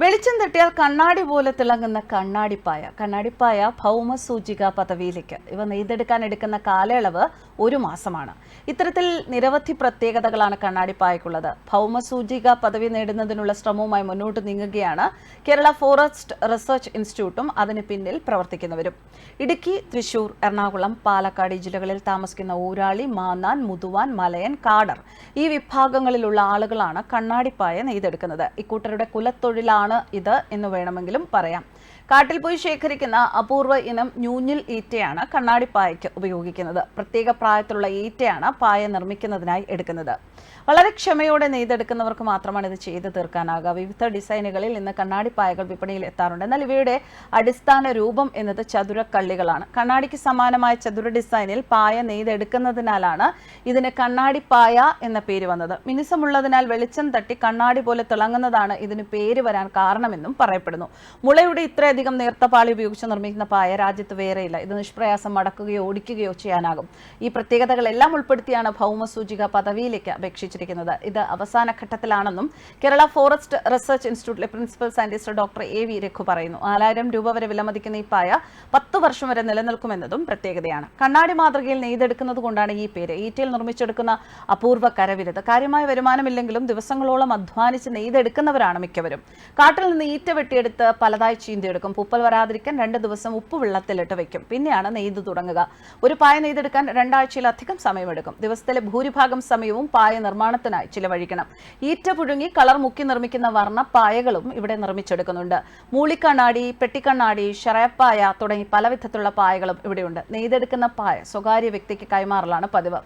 വെളിച്ചം തട്ടിയാൽ കണ്ണാടി പോലെ തിളങ്ങുന്ന കണ്ണാടിപ്പായ. കണ്ണാടിപ്പായ ഭൗമസൂചിക പദവിയിലേക്ക്. ഇവ നെയ്തെടുക്കാൻ എടുക്കുന്ന കാലയളവ് ഒരു മാസമാണ്. ഇത്തരത്തിൽ നിരവധി പ്രത്യേകതകളാണ് കണ്ണാടിപ്പായക്കുള്ളത്. ഭൗമസൂചിക പദവി നേടുന്നതിനുള്ള ശ്രമവുമായി മുന്നോട്ട് നീങ്ങുകയാണ് കേരള ഫോറസ്റ്റ് റിസർച്ച് ഇൻസ്റ്റിറ്റ്യൂട്ടും അതിന് പിന്നിൽ പ്രവർത്തിക്കുന്നവരും. ഇടുക്കി തൃശൂർ എറണാകുളം പാലക്കാട് ജില്ലകളിൽ താമസിക്കുന്ന ഊരാളി മാന്നാൻ മുതുവാൻ മലയൻ കാടർ ഈ വിഭാഗങ്ങളിലുള്ള ആളുകളാണ് കണ്ണാടിപ്പായ നെയ്തെടുക്കുന്നത്. ഇക്കൂട്ടരുടെ കുലത്തൊഴിലാണ് ഇത് എന്ന് വേണമെങ്കിലും പറയാം. കാട്ടിൽ പോയി ശേഖരിക്കുന്ന അപൂർവ ഇനം ഞൂഞ്ഞിൽ ഈറ്റയാണ് കണ്ണാടിപ്പായയ്ക്ക് ഉപയോഗിക്കുന്നത്. പ്രത്യേക പ്രായത്തിലുള്ള ഈറ്റയാണ് പായ നിർമ്മിക്കുന്നതിനായി എടുക്കുന്നത്. വളരെ ക്ഷമയോടെ നെയ്തെടുക്കുന്നവർക്ക് മാത്രമാണ് ഇത് ചെയ്തു തീർക്കാനാകുക വിവിധ ഡിസൈനുകളിൽ ഇന്ന് കണ്ണാടിപ്പായകൾ വിപണിയിൽ എത്താറുണ്ട്. എന്നാൽ ഇവയുടെ അടിസ്ഥാന രൂപം എന്നത് ചതുരക്കള്ളികളാണ്. കണ്ണാടിക്ക് സമാനമായ ചതുര ഡിസൈനിൽ പായ നെയ്തെടുക്കുന്നതിനാലാണ് ഇതിന് കണ്ണാടിപ്പായ എന്ന പേര് വന്നത്. മിനുസമുള്ളതിനാൽ വെളിച്ചം തട്ടി കണ്ണാടി പോലെ തിളങ്ങുന്നതാണ് ഇതിന് പേര് വരാൻ കാരണമെന്നും പറയപ്പെടുന്നു. മുളയുടെ ഇത്രയധികം നേർത്ത പാളി ഉപയോഗിച്ച് നിർമ്മിക്കുന്ന പായ രാജ്യത്ത് വേറെയില്ല. ഇത് നിഷ്പ്രയാസം മടക്കുകയോ ഓടിക്കുകയോ ചെയ്യാനാകും. ഈ പ്രത്യേകതകളെല്ലാം ഉൾപ്പെടുത്തിയാണ് ഭൗമസൂചിക പദവിയിലേക്ക് അപേക്ഷിച്ചിരിക്കുന്നത്. ഇത് അവസാന ഘട്ടത്തിലാണെന്നും കേരള ഫോറസ്റ്റ് റിസർച്ച് ഇൻസ്റ്റിറ്റ്യൂട്ടിലെ principal scientist doctor A V Raghu പറയുന്നു. നാലായിരം രൂപ വരെ വിലമതിക്കുന്ന ഈ പായ പത്ത് വർഷം വരെ നിലനിൽക്കുമെന്നതും പ്രത്യേകതയാണ്. കണ്ണാടി മാതൃകയിൽ നെയ്തെടുക്കുന്നത് കൊണ്ടാണ് ഈ പേര്. ഈറ്റയിൽ നിർമ്മിച്ചെടുക്കുന്ന അപൂർവ കരവിരുത്. കാര്യമായ വരുമാനമില്ലെങ്കിലും ദിവസങ്ങളോളം അധ്വാനിച്ച് നെയ്തെടുക്കുന്നവരാണ് മിക്കവരും. കാട്ടിൽ നിന്ന് ഈറ്റ വെട്ടിയെടുത്ത് പലതായി ചീന്തിയെടുക്കും. പൂപ്പൽ വരാതിരിക്കാൻ രണ്ട് ദിവസം ഉപ്പ് വെള്ളത്തിലിട്ട് വെക്കും. പിന്നെയാണ് നെയ്ത് തുടങ്ങുക. ഒരു പായ നെയ്തെടുക്കാൻ രണ്ടാഴ്ചയിലധികം സമയമെടുക്കും. ദിവസത്തിലെ ഭൂരിഭാഗം സമയവും പായ നിർമ്മാണത്തിനായി ചിലവഴിക്കണം. ഈറ്റ പുഴുങ്ങി കളർ മുക്കി നിർമ്മിക്കുന്ന വർണ പായകളും ഇവിടെ നിർമ്മിച്ചെടുക്കുന്നുണ്ട്. മൂളിക്കണ്ണാടി പെട്ടിക്കണ്ണാടി ഷറയപ്പായ തുടങ്ങി പല വിധത്തിലുള്ള പായകളും ഇവിടെയുണ്ട്. നെയ്തെടുക്കുന്ന പായ സ്വകാര്യ വ്യക്തിക്ക് കൈമാറലാണ് പതിവ്.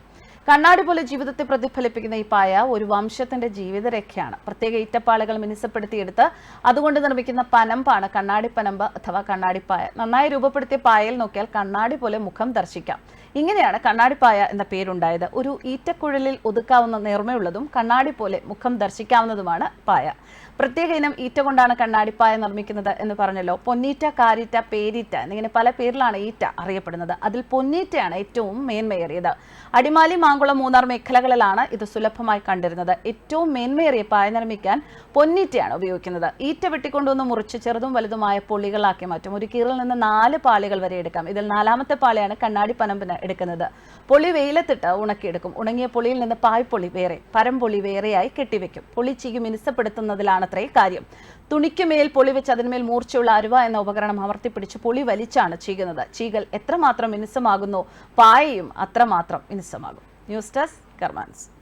കണ്ണാടി പോലെ ജീവിതത്തെ പ്രതിഫലിപ്പിക്കുന്ന ഈ പായ ഒരു വംശത്തിന്റെ ജീവിതരേഖയാണ്. പ്രത്യേക ഈറ്റപ്പാളുകൾ മിനുസപ്പെടുത്തിയെടുത്ത് അതുകൊണ്ട് നിർമ്മിക്കുന്ന പനമ്പാണ് കണ്ണാടി പനമ്പ് അഥവാ കണ്ണാടിപ്പായ. നന്നായി രൂപപ്പെടുത്തിയ പായയിൽ നോക്കിയാൽ കണ്ണാടി പോലെ മുഖം ദർശിക്കാം. ഇങ്ങനെയാണ് കണ്ണാടിപ്പായ എന്ന പേരുണ്ടായത്. ഒരു ഈറ്റക്കുഴലിൽ ഒതുക്കാവുന്ന നേർമയുള്ളതും കണ്ണാടി പോലെ മുഖം ദർശിക്കാവുന്നതുമാണ് പായ. പ്രത്യേക ഇനം ഈറ്റ കൊണ്ടാണ് കണ്ണാടിപ്പായ നിർമ്മിക്കുന്നത് എന്ന് പറഞ്ഞല്ലോ. പൊന്നീറ്റ കാരീറ്റ പേരീറ്റ എന്നിങ്ങനെ പല പേരിലാണ് ഈറ്റ അറിയപ്പെടുന്നത്. അതിൽ പൊന്നീറ്റയാണ് ഏറ്റവും മേന്മയേറിയത്. അടിമാലി മാങ്കുളം മൂന്നാർ മേഖലകളിലാണ് ഇത് സുലഭമായി കണ്ടിരുന്നത്. ഏറ്റവും മേന്മയേറിയ പായ നിർമ്മിക്കാൻ പൊന്നീറ്റയാണ് ഉപയോഗിക്കുന്നത്. ഈറ്റ വെട്ടിക്കൊണ്ടുവന്ന് മുറിച്ച് ചെറുതും വലുതുമായ പൊളികളാക്കി മാറ്റും. ഒരു കീറിൽ നിന്ന് നാല് പാളികൾ വരെ എടുക്കാം. ഇതിൽ നാലാമത്തെ പാളിയാണ് കണ്ണാടി പനമ്പിന് എടുക്കുന്നത്. പൊളി വെയിലത്തിട്ട് ഉണക്കിയെടുക്കും. ഉണങ്ങിയ പൊളിയിൽ നിന്ന് പായ്പൊളി വേറെ പരമ്പൊളി വേറെയായി കെട്ടിവെക്കും. പൊളി ചീകി മിനുസപ്പെടുത്തുന്നതിലാണത്രേ കാര്യം. തുണിക്ക് മേൽ പൊളി വെച്ച് അതിന്മേൽ മൂർച്ചയുള്ള അരുവ എന്ന ഉപകരണം അമർത്തിപ്പിടിച്ച് പൊളി വലിച്ചാണ് ചീകുന്നത്. ചീകൽ എത്രമാത്രം മിനുസമാകുന്നു പായയും അത്രമാത്രം മിനുസമാകും. News desk കർമാൻസ്.